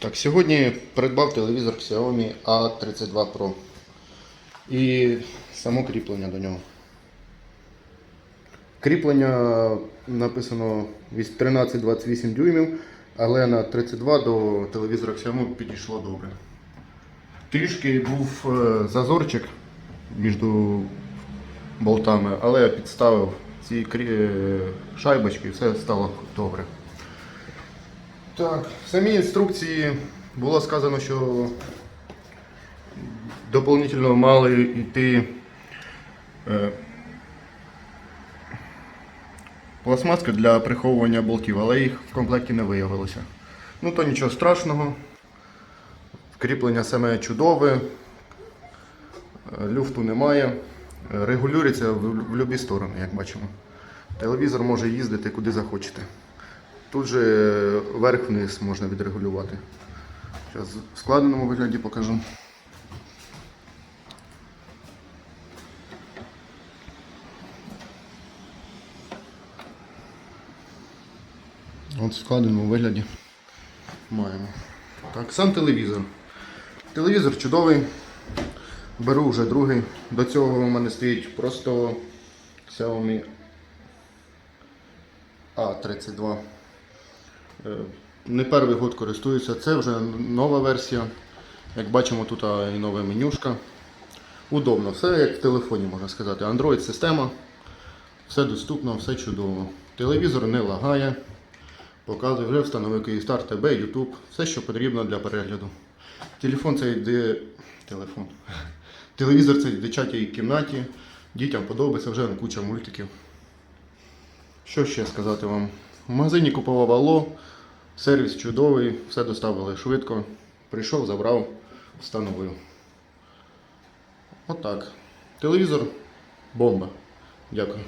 Так, сьогодні придбав телевізор Xiaomi A32 Pro і само кріплення до нього. Кріплення написано від 13-28 дюймів, але на 32 до телевізора Xiaomi підійшло добре. Трішки був е, зазорчик між болтами, але я підставив ці е, шайбочки і все стало добре. Так, в самій інструкції було сказано, що доповнительно мали йти е, пластмаски для приховування болтів, але їх в комплекті не виявилося. Ну то нічого страшного. Кріплення саме чудове, е, люфту немає, регулюється в будь-які сторони, як бачимо. Телевізор може їздити куди захочете. Тут же е, верх-вниз можна відрегулювати. Зараз в складеному вигляді покажу. От в складеному вигляді маємо. Так, сам телевізор. Телевізор чудовий. Беру вже другий. До цього у мене стоїть просто Xiaomi A32. Е, Не перший год користуюся. Це вже нова версія. Як бачимо, тут і нова менюшка. Удобно, все як в телефоні можна сказати. Android система. Все доступно, все чудово. Телевізор не лагає. Показує, вже встановив Київстар ТБ, YouTube, все, що потрібно для перегляду. Телефон цей де. Телефон. Телевізор цей в дитячій кімнаті. Дітям подобається, вже куча мультиків. Що ще сказати вам? В магазині купував Алло, сервіс чудовий, все доставили швидко. Прийшов, забрав, встановив. Отак. Телевізор бомба. Дякую.